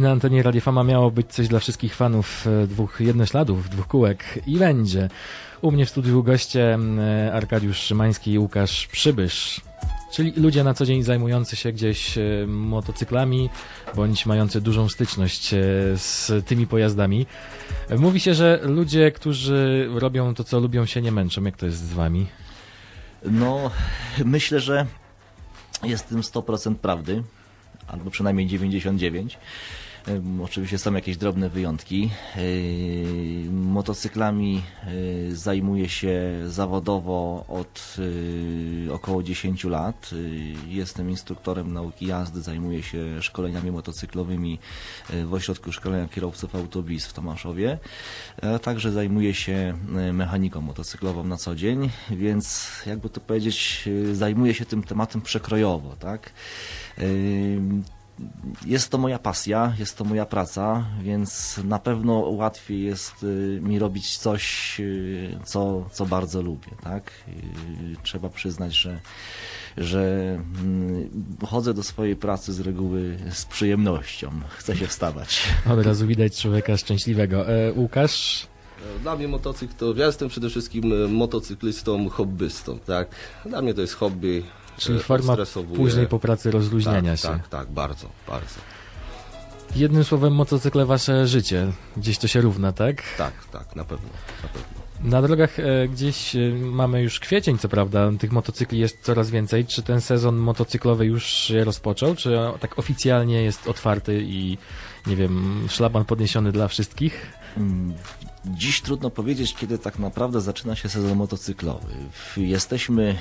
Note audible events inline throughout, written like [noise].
Na antenie Radio Fama miało być coś dla wszystkich fanów e, dwóch jednośladów, dwóch kółek i będzie. U mnie w studiu goście e, Arkadiusz Szymański i Łukasz Przybysz, czyli ludzie na co dzień zajmujący się gdzieś e, motocyklami, bądź mający dużą styczność z tymi pojazdami. Mówi się, że ludzie, którzy robią to, co lubią, się nie męczą. Jak to jest z wami? No, myślę, że jest w tym 100% prawdy, albo przynajmniej 99%. Oczywiście są jakieś drobne wyjątki. Motocyklami zajmuję się zawodowo od około 10 lat. Jestem instruktorem nauki jazdy, zajmuję się szkoleniami motocyklowymi w Ośrodku Szkolenia Kierowców Autobis w Tomaszowie. Także zajmuję się mechaniką motocyklową na co dzień, więc jakby to powiedzieć, zajmuję się tym tematem przekrojowo, tak? Jest to moja pasja, jest to moja praca, więc na pewno łatwiej jest y, mi robić coś, y, co, co bardzo lubię, tak? Y, Trzeba przyznać, że, że mm, chodzę do swojej pracy z reguły z przyjemnością. Chcę się wstawać. [laughs] Od razu widać człowieka szczęśliwego. E, Łukasz? Dla mnie motocykl to, ja jestem przede wszystkim e, motocyklistą, hobbystą, tak. Dla mnie to jest hobby. Czyli e, forma później po pracy rozluźniania tak, się. Tak, tak, bardzo, bardzo. Jednym słowem, motocykle wasze życie. Gdzieś to się równa, tak? Tak, tak, na pewno, na pewno. Na drogach e, gdzieś e, mamy już kwiecień, co prawda, tych motocykli jest coraz więcej. Czy ten sezon motocyklowy już się rozpoczął? Czy o- tak oficjalnie jest otwarty i, nie wiem, szlaban podniesiony dla wszystkich? Mm, Dziś trudno powiedzieć, kiedy tak naprawdę zaczyna się sezon motocyklowy. Jesteśmy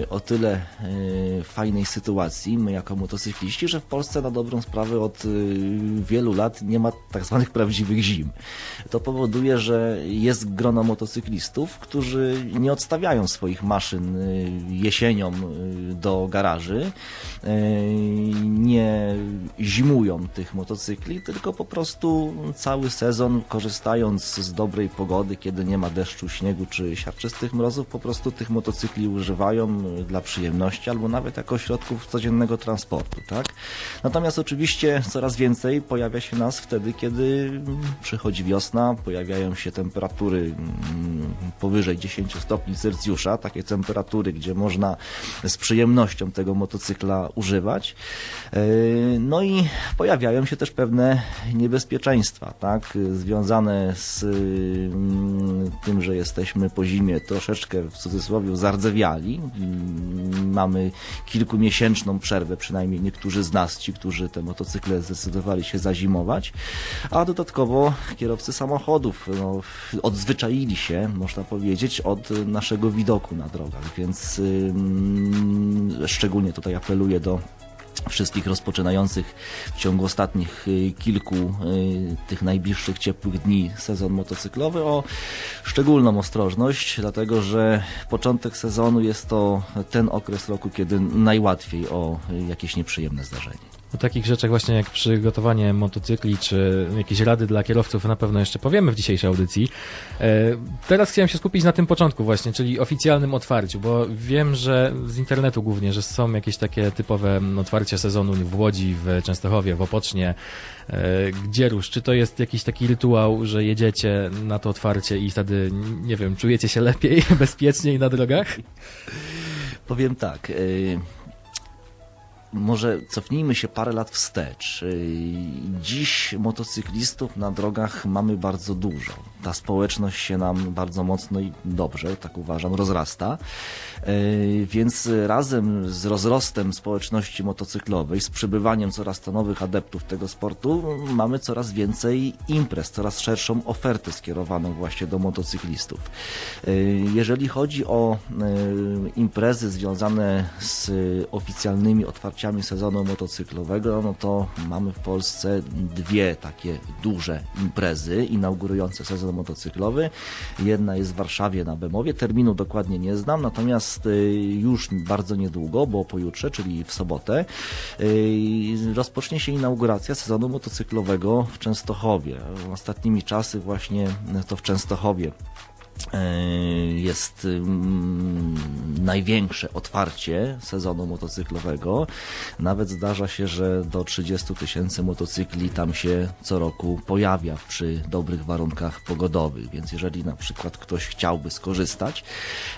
e, o tyle e, fajnej sytuacji, my jako motocykliści, że w Polsce na dobrą sprawę od e, wielu lat nie ma tak zwanych prawdziwych zim. To powoduje, że jest grono motocyklistów, którzy nie odstawiają swoich maszyn jesienią do garaży, nie zimują tych motocykli, tylko po prostu cały sezon korzystając z dobrej pogody, kiedy nie ma deszczu, śniegu czy siarczystych mrozów, po prostu tych motocykli używają y, dla przyjemności albo nawet jako środków codziennego transportu, tak? Natomiast oczywiście coraz więcej pojawia się nas wtedy, kiedy mm, przychodzi wiosna, pojawiają się temperatury mm, powyżej 10 stopni Celsjusza, takie temperatury, gdzie można z przyjemnością tego motocykla używać. Yy, No i pojawiają się też pewne niebezpieczeństwa, tak, związane z tym, że jesteśmy po zimie troszeczkę w cudzysłowie zardzewiali. Mamy kilkumiesięczną przerwę, przynajmniej niektórzy z nas, ci, którzy te motocykle zdecydowali się zazimować, a dodatkowo kierowcy samochodów no, odzwyczaili się, można powiedzieć, od naszego widoku na drogach, więc szczególnie tutaj apeluję do wszystkich rozpoczynających w ciągu ostatnich y, kilku y, tych najbliższych ciepłych dni sezon motocyklowy o szczególną ostrożność, dlatego że początek sezonu jest to ten okres roku, kiedy najłatwiej o y, jakieś nieprzyjemne zdarzenie. O takich rzeczach właśnie jak przygotowanie motocykli, czy jakieś rady dla kierowców na pewno jeszcze powiemy w dzisiejszej audycji. E, Teraz chciałem się skupić na tym początku właśnie, czyli oficjalnym otwarciu, bo wiem, że z internetu głównie, że są jakieś takie typowe mm, otwarcia sezonu w Łodzi, w Częstochowie, w Opocznie. E, Gdzie rusz? Czy to jest jakiś taki rytuał, że jedziecie na to otwarcie i wtedy, nie wiem, czujecie się lepiej, [laughs] bezpieczniej na drogach? Powiem tak. y, Może cofnijmy się parę lat wstecz. Dziś motocyklistów na drogach mamy bardzo dużo. Ta społeczność się nam bardzo mocno i dobrze, tak uważam, rozrasta. Y, Więc razem z rozrostem społeczności motocyklowej, z przybywaniem coraz to nowych adeptów tego sportu, mamy coraz więcej imprez, coraz szerszą ofertę skierowaną właśnie do motocyklistów. Y, Jeżeli chodzi o y, imprezy związane z oficjalnymi otwarciami sezonu motocyklowego, no to mamy w Polsce dwie takie duże imprezy inaugurujące sezon motocyklowy. Jedna jest w Warszawie na Bemowie, terminu dokładnie nie znam, natomiast y, już bardzo niedługo, bo pojutrze, czyli w sobotę, y, rozpocznie się inauguracja sezonu motocyklowego w Częstochowie. Ostatnimi czasy właśnie to w Częstochowie jest mm, największe otwarcie sezonu motocyklowego. Nawet zdarza się, że do 30 tysięcy motocykli tam się co roku pojawia przy dobrych warunkach pogodowych. Więc jeżeli na przykład ktoś chciałby skorzystać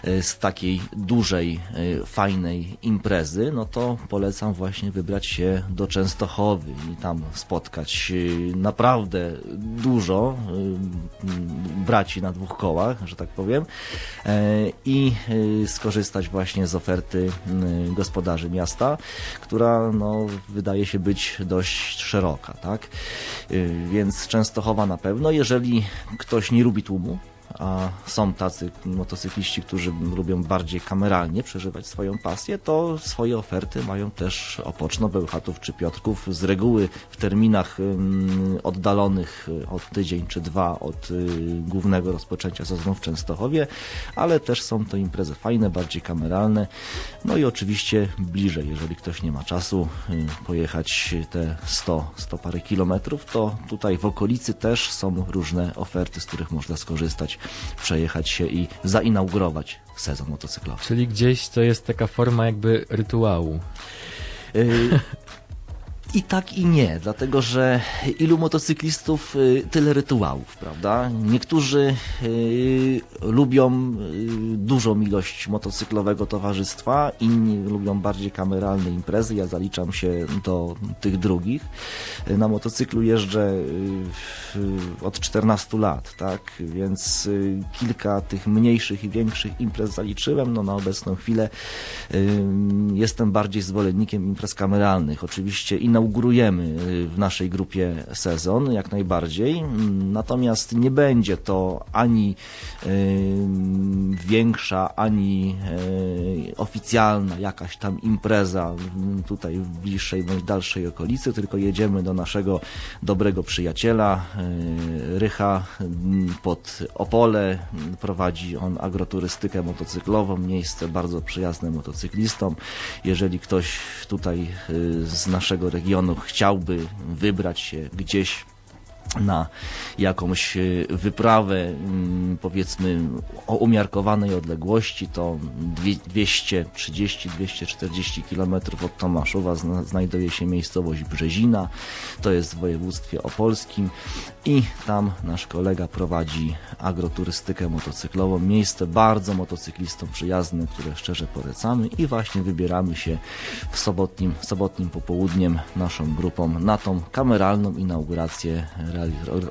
e, z takiej dużej, e, fajnej imprezy, no to polecam właśnie wybrać się do Częstochowy i tam spotkać e, naprawdę dużo e, braci na dwóch kołach, że tak powiem, e, i e, skorzystać właśnie z oferty m, gospodarzy miasta, która no, wydaje się być dość szeroka, tak? E, Więc Częstochowa na pewno, jeżeli ktoś nie lubi tłumu, a są tacy motocykliści, którzy lubią bardziej kameralnie przeżywać swoją pasję, to swoje oferty mają też Opoczno, Bełchatów czy Piotrków. Z reguły w terminach ym, oddalonych y, od tydzień czy dwa od y, głównego rozpoczęcia sezonu w Częstochowie, ale też są to imprezy fajne, bardziej kameralne. No i oczywiście bliżej, jeżeli ktoś nie ma czasu y, pojechać te 100, 100 parę kilometrów, to tutaj w okolicy też są różne oferty, z których można skorzystać, przejechać się i zainaugurować sezon motocyklowy. Czyli gdzieś to jest taka forma jakby rytuału. I tak i nie, dlatego że ilu motocyklistów, y, tyle rytuałów, prawda? Niektórzy y, lubią y, dużą ilość motocyklowego towarzystwa, inni lubią bardziej kameralne imprezy. Ja zaliczam się do tych drugich. Na motocyklu jeżdżę od 14 lat, tak? Więc kilka tych mniejszych i większych imprez zaliczyłem. No na obecną chwilę jestem bardziej zwolennikiem imprez kameralnych. Oczywiście inaugurujemy y, w naszej grupie sezon, jak najbardziej. Mm, Natomiast nie będzie to ani y, większa, ani y, oficjalna jakaś tam impreza mm, tutaj w bliższej bądź dalszej okolicy, tylko jedziemy do naszego dobrego przyjaciela Rycha mm, pod Opole. Prowadzi on agroturystykę motocyklową, miejsce bardzo przyjazne motocyklistom. Jeżeli ktoś tutaj z naszego regionu chciałby wybrać się gdzieś na jakąś y, wyprawę, mm, powiedzmy o umiarkowanej odległości, to dwie- 230-240 km od Tomaszowa zna, znajduje się miejscowość Brzezina, to jest w województwie opolskim i tam nasz kolega prowadzi agroturystykę motocyklową. Miejsce bardzo motocyklistom przyjazne, które szczerze polecamy i właśnie wybieramy się w sobotnim, sobotnim popołudniem naszą grupą na tą kameralną inaugurację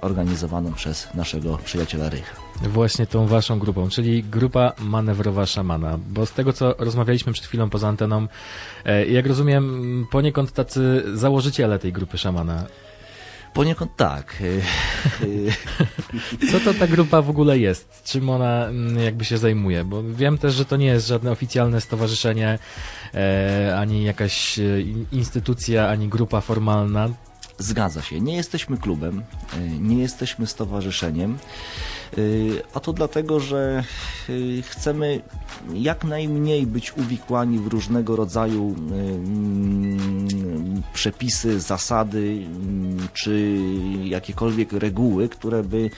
organizowaną przez naszego przyjaciela Rycha. Właśnie tą waszą grupą, czyli grupa manewrowa szamana, bo z tego co rozmawialiśmy przed chwilą poza anteną, e, jak rozumiem, poniekąd tacy założyciele tej grupy szamana. Poniekąd tak. y, y, [laughs] Co to ta grupa w ogóle jest? Czym ona mm, jakby się zajmuje? Bo wiem też, że to nie jest żadne oficjalne stowarzyszenie, e, ani jakaś e, in- instytucja, ani grupa formalna. Zgadza się. Nie jesteśmy klubem, y, nie jesteśmy stowarzyszeniem. Y, A to dlatego, że y, chcemy jak najmniej być uwikłani w różnego rodzaju y, mm, przepisy, zasady mm, czy jakiekolwiek reguły, które by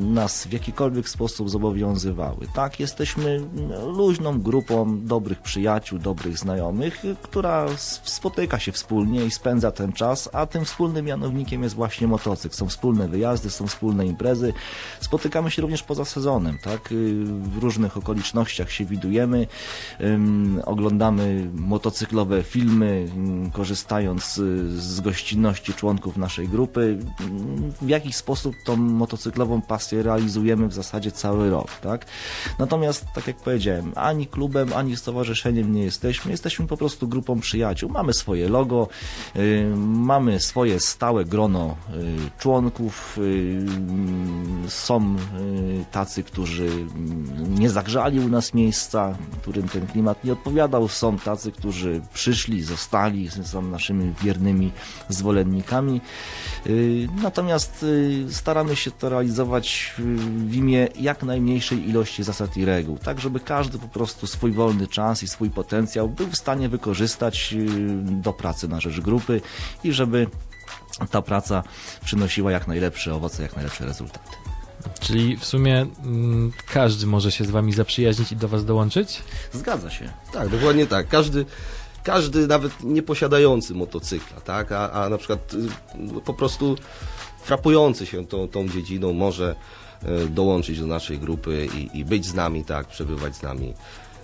nas w jakikolwiek sposób zobowiązywały. Tak, jesteśmy luźną grupą dobrych przyjaciół, dobrych znajomych, która spotyka się wspólnie i spędza ten czas, a tym wspólnym mianownikiem jest właśnie motocykl. Są wspólne wyjazdy, są wspólne imprezy. Spotykamy się również poza sezonem, tak? Y, W różnych okolicznościach się widujemy, oglądamy motocyklowe filmy, korzystając y, z gościnności członków naszej grupy. W jakiś sposób tą motocyklową pasję realizujemy w zasadzie cały rok, tak? Natomiast, tak jak powiedziałem, ani klubem, ani stowarzyszeniem nie jesteśmy. Jesteśmy po prostu grupą przyjaciół. Mamy swoje logo, y, mamy swoje stałe grono członków. Są y, tacy, którzy mm, nie zagrzali u nas miejsca, którym ten klimat nie odpowiadał. Są tacy, którzy przyszli, zostali, są naszymi wiernymi zwolennikami. Y, Natomiast y, staramy się to realizować w imię jak najmniejszej ilości zasad i reguł, tak żeby każdy po prostu swój wolny czas i swój potencjał był w stanie wykorzystać do pracy na rzecz grupy i żeby ta praca przynosiła jak najlepsze owoce, jak najlepsze rezultaty. Czyli w sumie mm, każdy może się z wami zaprzyjaźnić i do was dołączyć? Zgadza się. Tak, dokładnie tak. Każdy, każdy nawet nieposiadający motocykla, tak, a, a na przykład y, no, po prostu frapujący się tą, tą dziedziną może y, dołączyć do naszej grupy i, i być z nami, tak, przebywać z nami,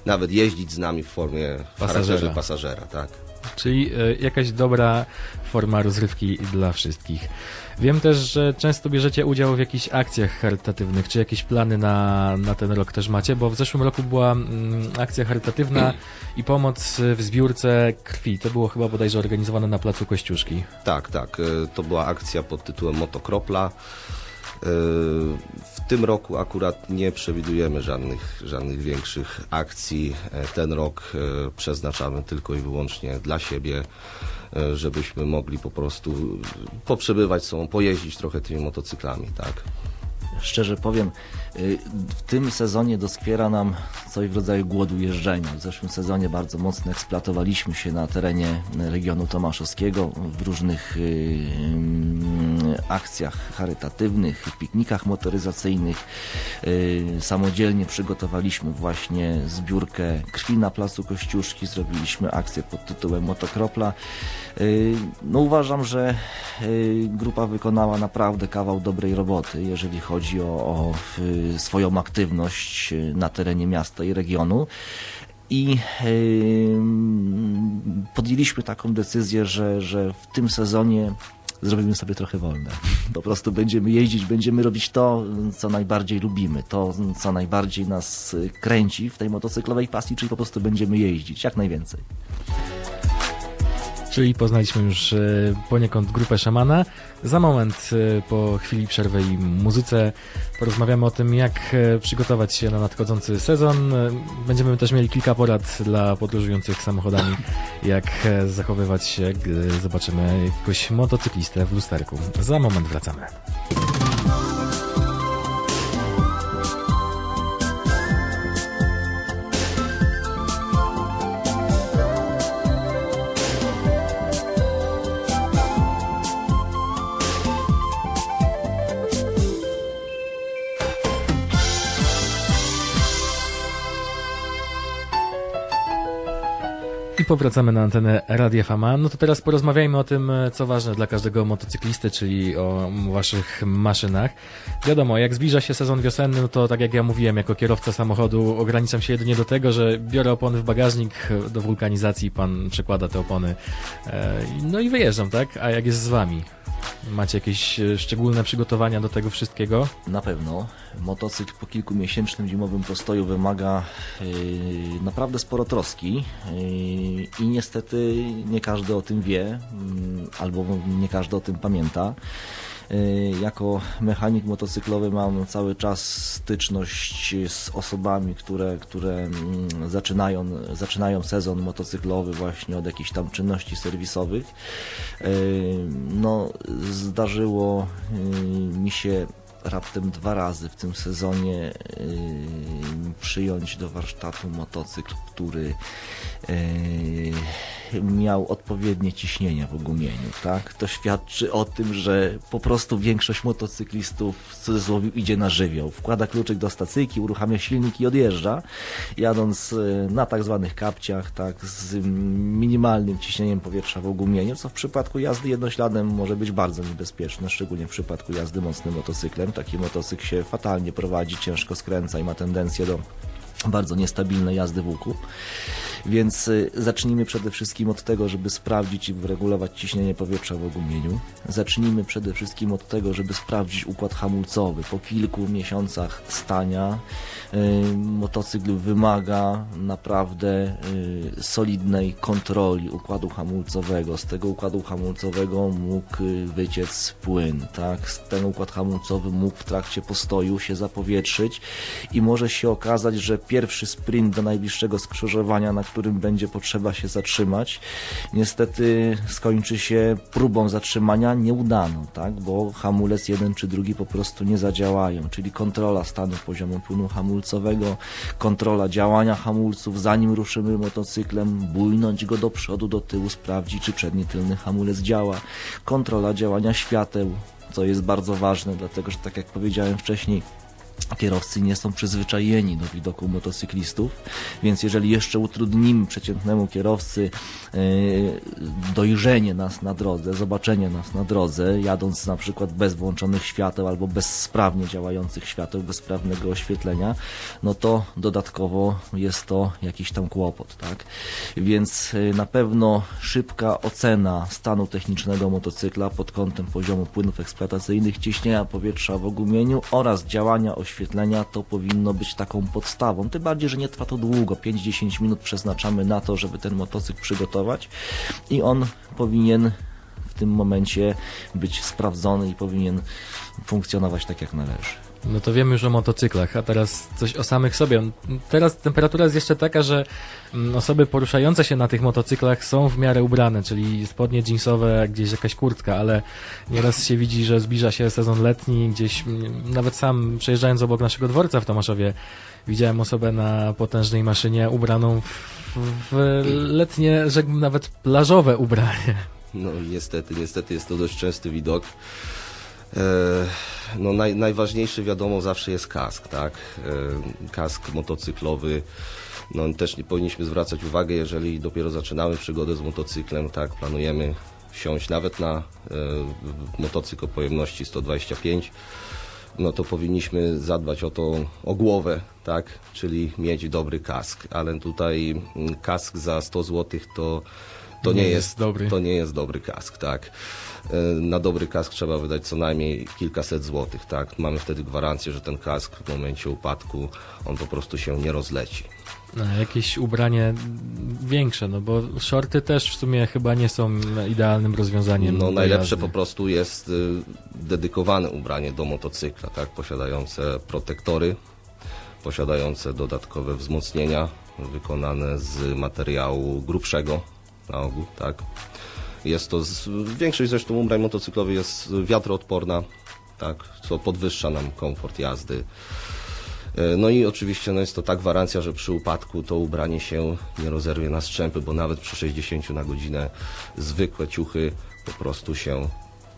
nawet jeździć z nami w formie Pasażera. pasażera, tak. Czyli e, jakaś dobra forma rozrywki dla wszystkich. Wiem też, że często bierzecie udział w jakichś akcjach charytatywnych. Czy jakieś plany na, na ten rok też macie? Bo w zeszłym roku była mm, akcja charytatywna [clears throat] i pomoc w zbiórce krwi. To było chyba bodajże organizowane na Placu Kościuszki. Tak, tak. y, To była akcja pod tytułem Motokropla. W tym roku akurat nie przewidujemy żadnych, żadnych większych akcji. Ten rok e, przeznaczamy tylko i wyłącznie dla siebie, e, żebyśmy mogli po prostu poprzebywać sobą, pojeździć trochę tymi motocyklami, tak. Szczerze powiem, y, w tym sezonie doskwiera nam coś w rodzaju głodu jeżdżenia. W zeszłym sezonie bardzo mocno eksploatowaliśmy się na terenie regionu tomaszowskiego w różnych y, mm, akcjach charytatywnych, piknikach motoryzacyjnych. Y, Samodzielnie przygotowaliśmy właśnie zbiórkę krwi na Placu Kościuszki, zrobiliśmy akcję pod tytułem Motokropla. No uważam, że grupa wykonała naprawdę kawał dobrej roboty, jeżeli chodzi o, o y, swoją aktywność y, na terenie miasta i regionu. I y, podjęliśmy taką decyzję, że, że w tym sezonie zrobimy sobie trochę wolne. Po prostu będziemy jeździć, będziemy robić to, co najbardziej lubimy, to, co najbardziej nas y, kręci w tej motocyklowej pasji, czyli po prostu będziemy jeździć jak najwięcej. Czyli poznaliśmy już e, poniekąd grupę szamana. Za moment, e, po chwili przerwy i muzyce, porozmawiamy o tym, jak e, przygotować się na nadchodzący sezon. Będziemy też mieli kilka porad dla podróżujących samochodami, [laughs] jak zachowywać się, gdy zobaczymy jakiegoś motocyklistę w lusterku. Za moment wracamy. Powracamy na antenę Radia Fama. No to teraz porozmawiajmy o tym, co ważne dla każdego motocyklisty, czyli o waszych maszynach. Wiadomo, jak zbliża się sezon wiosenny, no to tak jak ja mówiłem, jako kierowca samochodu ograniczam się jedynie do tego, że biorę opony w bagażnik do wulkanizacji, pan przekłada te opony, e, no i wyjeżdżam, tak? A jak jest z wami? Macie jakieś e, szczególne przygotowania do tego wszystkiego? Na pewno. Motocykl po kilkumiesięcznym zimowym postoju wymaga yy, naprawdę sporo troski yy, i niestety nie każdy o tym wie, yy, albo nie każdy o tym pamięta. Yy, Jako mechanik motocyklowy mam cały czas styczność z osobami, które, które mm, zaczynają, zaczynają sezon motocyklowy właśnie od jakichś tam czynności serwisowych. Yy, No, zdarzyło yy, mi się raptem dwa razy w tym sezonie przyjąć do warsztatu motocykl, który miał odpowiednie ciśnienie w ogumieniu, tak? To świadczy o tym, że po prostu większość motocyklistów w cudzysłowie idzie na żywioł. Wkłada kluczyk do stacyjki, uruchamia silnik i odjeżdża, jadąc yy, na tak zwanych kapciach, tak, z minimalnym ciśnieniem powietrza w ogumieniu, co w przypadku jazdy jednośladem może być bardzo niebezpieczne, szczególnie w przypadku jazdy mocnym motocyklem. Taki motocykl się fatalnie prowadzi, ciężko skręca i ma tendencję do bardzo niestabilnej jazdy w łuku. Więc y, zacznijmy przede wszystkim od tego, żeby sprawdzić i wyregulować ciśnienie powietrza w ogumieniu. Zacznijmy przede wszystkim od tego, żeby sprawdzić układ hamulcowy. Po kilku miesiącach stania y, motocykl wymaga naprawdę y, solidnej kontroli układu hamulcowego. Z tego układu hamulcowego mógł wyciec płyn, tak? Ten układ hamulcowy mógł w trakcie postoju się zapowietrzyć i może się okazać, że pierwszy sprint do najbliższego skrzyżowania, na którym będzie potrzeba się zatrzymać, niestety skończy się próbą zatrzymania nieudaną, tak? Bo hamulec jeden czy drugi po prostu nie zadziałają, czyli kontrola stanu poziomu płynu hamulcowego, kontrola działania hamulców, zanim ruszymy motocyklem, bujnąć go do przodu, do tyłu, sprawdzić, czy przedni, tylny hamulec działa, kontrola działania świateł, co jest bardzo ważne, dlatego że tak jak powiedziałem wcześniej, kierowcy nie są przyzwyczajeni do widoku motocyklistów, więc jeżeli jeszcze utrudnimy przeciętnemu kierowcy e, dojrzenie nas na drodze, zobaczenie nas na drodze, jadąc na przykład bez włączonych świateł albo bez sprawnie działających świateł, bez sprawnego oświetlenia, no to dodatkowo jest to jakiś tam kłopot, tak? Więc e, na pewno szybka ocena stanu technicznego motocykla pod kątem poziomu płynów eksploatacyjnych, ciśnienia powietrza w ogumieniu oraz działania oświetlenia to powinno być taką podstawą. Tym bardziej, że nie trwa to długo. 5-10 minut przeznaczamy na to, żeby ten motocykl przygotować i on powinien tym momencie być sprawdzony i powinien funkcjonować tak jak należy. No to wiemy już o motocyklach, a teraz coś o samych sobie. Teraz temperatura jest jeszcze taka, że mm, osoby poruszające się na tych motocyklach są w miarę ubrane, czyli spodnie jeansowe, gdzieś jakaś kurtka, ale nieraz się widzi, że zbliża się sezon letni, gdzieś mm, nawet sam przejeżdżając obok naszego dworca w Tomaszowie widziałem osobę na potężnej maszynie ubraną w, w letnie, rzekłbym nawet plażowe ubranie. No niestety, niestety jest to dość częsty widok. E, no naj, najważniejszy wiadomo zawsze jest kask, tak? E, kask motocyklowy. No też nie powinniśmy zwracać uwagi, jeżeli dopiero zaczynamy przygodę z motocyklem, tak, planujemy wsiąść nawet na e, motocykl o pojemności 125, no to powinniśmy zadbać o to, o głowę, tak, czyli mieć dobry kask, ale tutaj mm, kask za 100 zł to to nie, Nie jest, dobry. To nie jest dobry kask, tak. E, Na dobry kask trzeba wydać co najmniej kilkaset złotych, tak. Mamy wtedy gwarancję, że ten kask w momencie upadku on po prostu się nie rozleci. No, jakieś ubranie większe, no bo shorty też w sumie chyba nie są idealnym rozwiązaniem. No najlepsze po prostu jest y, dedykowane ubranie do motocykla, tak, posiadające protektory, posiadające dodatkowe wzmocnienia wykonane z materiału grubszego na ogół, tak. Jest to, z, większość zresztą ubrań motocyklowych jest wiatroodporna, tak, co podwyższa nam komfort jazdy. E, No i oczywiście no jest to ta gwarancja, że przy upadku to ubranie się nie rozerwie na strzępy, bo nawet przy 60 na godzinę zwykłe ciuchy po prostu się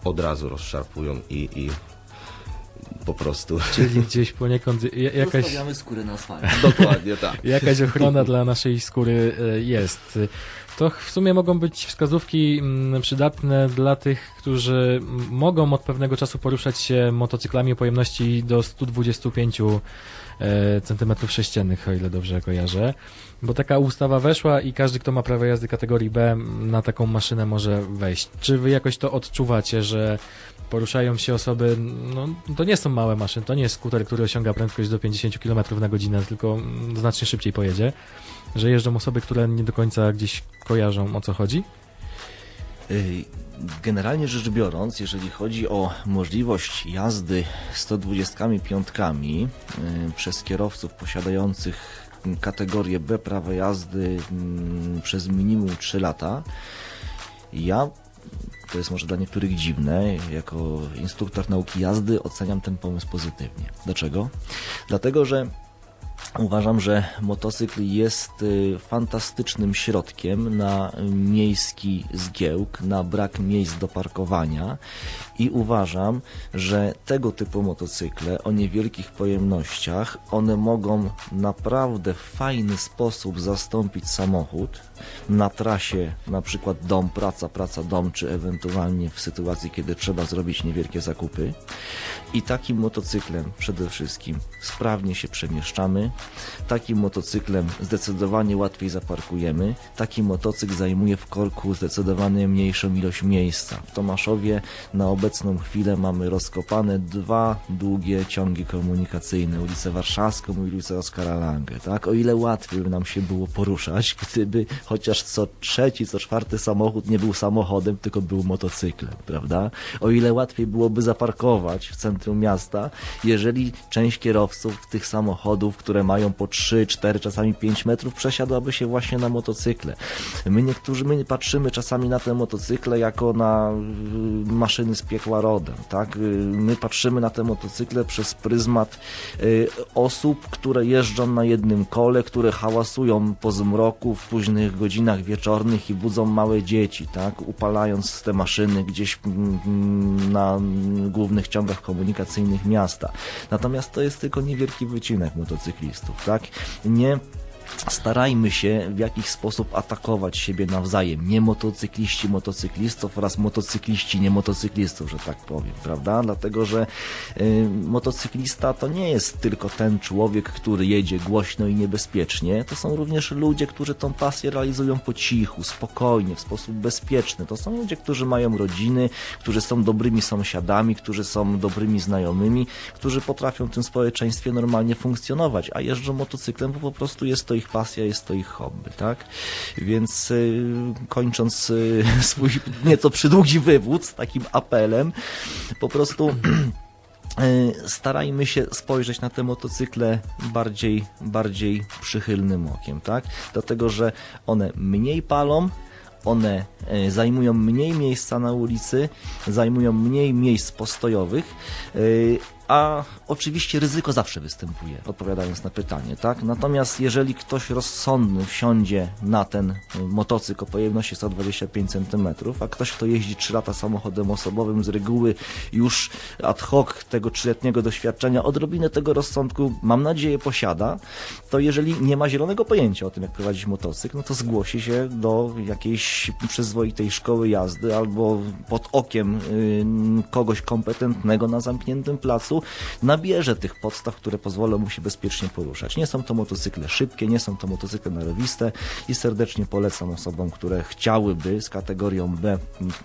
od razu rozszarpują i, i po prostu Czyli gdzieś poniekąd [laughs] ja- jakaś, Zostawiamy skórę na asfalcie. [laughs] dokładnie tak. [laughs] jakaś ochrona dla naszej skóry e, jest. To w sumie mogą być wskazówki mm, przydatne dla tych, którzy mogą od pewnego czasu poruszać się motocyklami o pojemności do 125 e, centymetrów sześciennych, o ile dobrze kojarzę. Bo taka ustawa weszła i każdy, kto ma prawo jazdy kategorii B, na taką maszynę może wejść. Czy wy jakoś to odczuwacie, że poruszają się osoby, no to nie są małe maszyny, to nie jest skuter, który osiąga prędkość do 50 km na godzinę, tylko znacznie szybciej pojedzie, że jeżdżą osoby, które nie do końca gdzieś kojarzą o co chodzi? Generalnie rzecz biorąc, jeżeli chodzi o możliwość jazdy 125 y, przez kierowców posiadających kategorię B prawa jazdy mm, przez minimum 3 lata, ja, to jest może dla niektórych dziwne, jako instruktor nauki jazdy oceniam ten pomysł pozytywnie. Dlaczego? Dlatego, że Uważam, że motocykl jest y, fantastycznym środkiem na miejski zgiełk, na brak miejsc do parkowania i uważam, że tego typu motocykle o niewielkich pojemnościach, one mogą naprawdę w fajny sposób zastąpić samochód na trasie na przykład dom, praca, praca, dom, czy ewentualnie w sytuacji, kiedy trzeba zrobić niewielkie zakupy. I takim motocyklem przede wszystkim sprawnie się przemieszczamy, takim motocyklem zdecydowanie łatwiej zaparkujemy, taki motocykl zajmuje w korku zdecydowanie mniejszą ilość miejsca. W Tomaszowie na obecną chwilę mamy rozkopane dwa długie ciągi komunikacyjne, ulicę Warszawską i ulicę Oskara Lange. Tak? O ile łatwiej by nam się było poruszać, [laughs] gdyby chociaż co trzeci, co czwarty samochód nie był samochodem, tylko był motocyklem, prawda? O ile łatwiej byłoby zaparkować w centrum miasta, jeżeli część kierowców tych samochodów, które mają po 3, 4, czasami 5 metrów, przesiadłaby się właśnie na motocykle. My niektórzy, my patrzymy czasami na te motocykle jako na y, maszyny z piekła rodem, tak? Y, My patrzymy na te motocykle przez pryzmat y, osób, które jeżdżą na jednym kole, które hałasują po zmroku w późnych godzinach wieczornych i budzą małe dzieci, tak? Upalając te maszyny gdzieś na głównych ciągach komunikacyjnych miasta. Natomiast to jest tylko niewielki wycinek motocyklistów, tak? Nie starajmy się w jakiś sposób atakować siebie nawzajem. Nie motocykliści motocyklistów oraz motocykliści nie motocyklistów, że tak powiem, prawda? Dlatego, że y, motocyklista to nie jest tylko ten człowiek, który jedzie głośno i niebezpiecznie. To są również ludzie, którzy tą pasję realizują po cichu, spokojnie, w sposób bezpieczny. To są ludzie, którzy mają rodziny, którzy są dobrymi sąsiadami, którzy są dobrymi znajomymi, którzy potrafią w tym społeczeństwie normalnie funkcjonować, a jeżdżą motocyklem, bo po prostu jest to ich pasja, jest to ich hobby, tak? Więc y, kończąc y, [laughs] swój nieco przydługi wywód z takim apelem, po prostu [clears throat] y, starajmy się spojrzeć na te motocykle bardziej, bardziej przychylnym okiem, tak? Dlatego, że one mniej palą, one zajmują mniej miejsca na ulicy, zajmują mniej miejsc postojowych, a oczywiście ryzyko zawsze występuje, odpowiadając na pytanie, tak? Natomiast jeżeli ktoś rozsądny wsiądzie na ten e, motocykl o pojemności 125 cm, a ktoś, kto jeździ 3 lata samochodem osobowym, z reguły już ad hoc tego trzyletniego doświadczenia, odrobinę tego rozsądku, mam nadzieję, posiada, to jeżeli nie ma zielonego pojęcia o tym, jak prowadzić motocykl, no to zgłosi się do jakiejś przyzwoitej szkoły jazdy albo pod okiem y, kogoś kompetentnego na zamkniętym placu nabierze tych podstaw, które pozwolą mu się bezpiecznie poruszać. Nie są to motocykle szybkie, nie są to motocykle narowiste i serdecznie polecam osobom, które chciałyby z kategorią B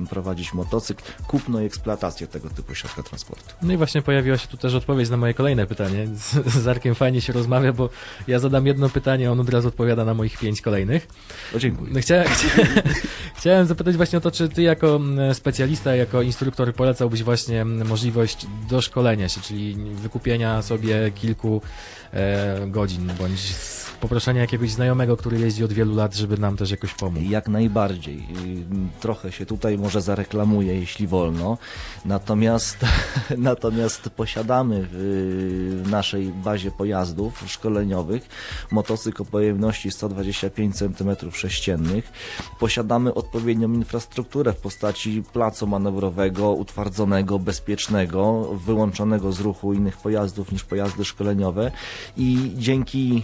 prowadzić motocykl, kupno i eksploatację tego typu środka transportu. No i właśnie pojawiła się tu też odpowiedź na moje kolejne pytanie. Z, z Arkiem fajnie się rozmawia, bo ja zadam jedno pytanie, on od razu odpowiada na moich pięć kolejnych. No, dziękuję. No, chciałem, [laughs] chciałem zapytać właśnie o to, czy ty jako mm, specjalista, jako instruktor polecałbyś właśnie mm, możliwość doszkolenia się, czyli wykupienia sobie kilku e, godzin, bądź poproszenia jakiegoś znajomego, który jeździ od wielu lat, żeby nam też jakoś pomógł. Jak najbardziej. Y, Trochę się tutaj może zareklamuję, jeśli wolno. Natomiast, [laughs] natomiast posiadamy w naszej bazie pojazdów szkoleniowych motocykl o pojemności 125 cm3. Posiadamy odpowiednią infrastrukturę w postaci placu manewrowego, utwardzonego, bezpiecznego, wyłączonego z ruchu innych pojazdów niż pojazdy szkoleniowe i dzięki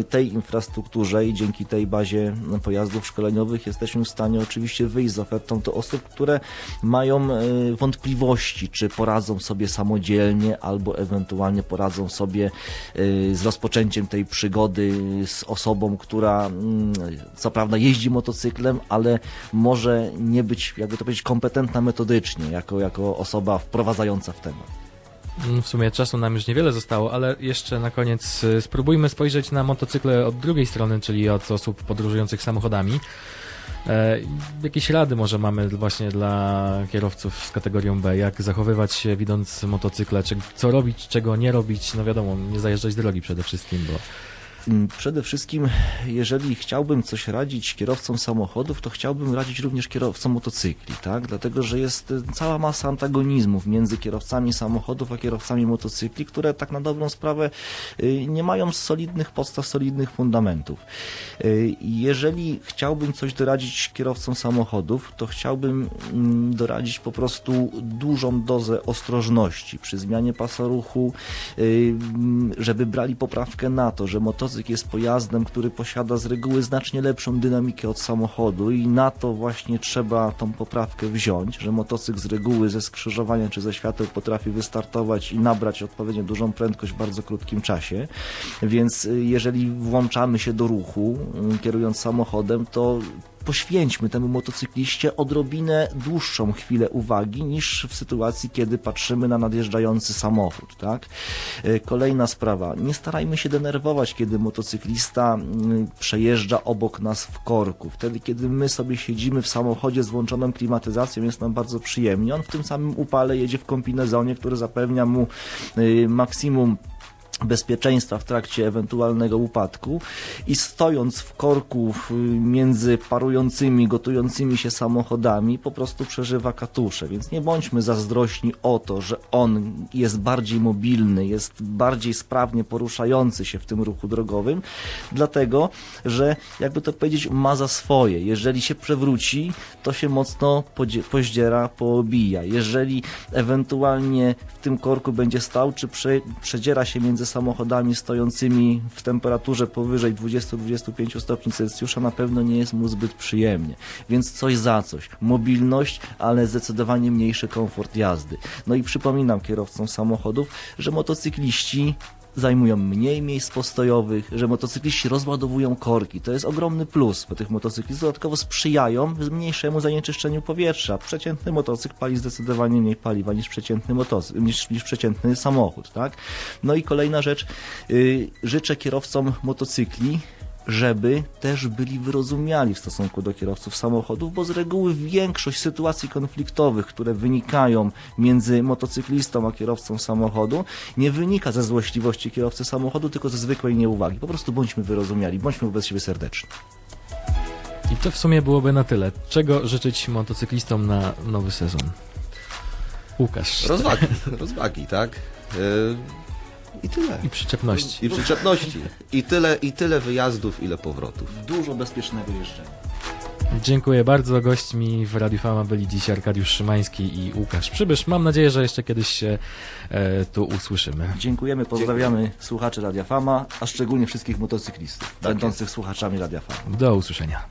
y, tej infrastrukturze i dzięki tej bazie pojazdów szkoleniowych jesteśmy w stanie oczywiście wyjść z ofertą do osób, które mają y, wątpliwości, czy poradzą sobie samodzielnie albo ewentualnie poradzą sobie y, z rozpoczęciem tej przygody z osobą, która mm, co prawda jeździ motocyklem, ale może nie być, jakby to powiedzieć, kompetentna metodycznie, jako, jako osoba wprowadzająca w temat. Mm, W sumie czasu nam już niewiele zostało, ale jeszcze na koniec y, spróbujmy spojrzeć na motocykle od drugiej strony, czyli od osób podróżujących samochodami. E, jakieś rady może mamy właśnie dla kierowców z kategorią B, jak zachowywać się widząc motocykle, czy, co robić, czego nie robić, no wiadomo, nie zajeżdżać drogi przede wszystkim, bo Przede wszystkim, jeżeli chciałbym coś radzić kierowcom samochodów, to chciałbym radzić również kierowcom motocykli, tak? Dlatego, że jest y, cała masa antagonizmów między kierowcami samochodów a kierowcami motocykli, które tak na dobrą sprawę y, nie mają solidnych podstaw, solidnych fundamentów. Y, Jeżeli chciałbym coś doradzić kierowcom samochodów, to chciałbym mm, doradzić po prostu dużą dozę ostrożności przy zmianie pasa ruchu, mm, żeby brali poprawkę na to, że motocykl jest pojazdem, który posiada z reguły znacznie lepszą dynamikę od samochodu i na to właśnie trzeba tą poprawkę wziąć, że motocykl z reguły ze skrzyżowania czy ze świateł potrafi wystartować i nabrać odpowiednio dużą prędkość w bardzo krótkim czasie. Więc y, jeżeli włączamy się do ruchu, y, kierując samochodem, to poświęćmy temu motocykliście odrobinę dłuższą chwilę uwagi niż w sytuacji, kiedy patrzymy na nadjeżdżający samochód, tak? E, Kolejna sprawa. Nie starajmy się denerwować, kiedy motocyklista mm, przejeżdża obok nas w korku. Wtedy, kiedy my sobie siedzimy w samochodzie z włączoną klimatyzacją, jest nam bardzo przyjemnie. On w tym samym upale jedzie w kombinezonie, który zapewnia mu y, maksimum bezpieczeństwa w trakcie ewentualnego upadku i stojąc w korku między parującymi, gotującymi się samochodami po prostu przeżywa katusze, więc nie bądźmy zazdrośni o to, że on jest bardziej mobilny, jest bardziej sprawnie poruszający się w tym ruchu drogowym, dlatego, że jakby to powiedzieć ma za swoje. Jeżeli się przewróci, to się mocno poździera, poobija. Jeżeli ewentualnie w tym korku będzie stał, czy prze, przedziera się między samochodami stojącymi w temperaturze powyżej 20-25 stopni Celsjusza, na pewno nie jest mu zbyt przyjemnie. Więc coś za coś. Mobilność, ale zdecydowanie mniejszy komfort jazdy. No i przypominam kierowcom samochodów, że motocykliści zajmują mniej miejsc postojowych, że motocykliści rozładowują korki. To jest ogromny plus, bo tych motocyklistów dodatkowo sprzyjają zmniejszemu zanieczyszczeniu powietrza. Przeciętny motocykl pali zdecydowanie mniej paliwa niż przeciętny, motocy- niż, niż przeciętny samochód. Tak? No i kolejna rzecz, yy, życzę kierowcom motocykli, żeby też byli wyrozumiali w stosunku do kierowców samochodów, bo z reguły większość sytuacji konfliktowych, które wynikają między motocyklistą a kierowcą samochodu, nie wynika ze złośliwości kierowcy samochodu, tylko ze zwykłej nieuwagi. Po prostu bądźmy wyrozumiali, bądźmy wobec siebie serdeczni. I to w sumie byłoby na tyle. Czego życzyć motocyklistom na nowy sezon? Łukasz. Rozwagi, [laughs] rozwagi, tak? Yy, I tyle. I przyczepności. I przyczepności. I tyle, I tyle wyjazdów, ile powrotów. Dużo bezpiecznego jeżdżenia. Dziękuję bardzo. Gośćmi w Radiu Fama byli dziś Arkadiusz Szymański i Łukasz Przybysz. Mam nadzieję, że jeszcze kiedyś się e, tu usłyszymy. Dziękujemy, pozdrawiamy słuchaczy Radia Fama, a szczególnie wszystkich motocyklistów, Tak będących słuchaczami Radia Fama. Do usłyszenia.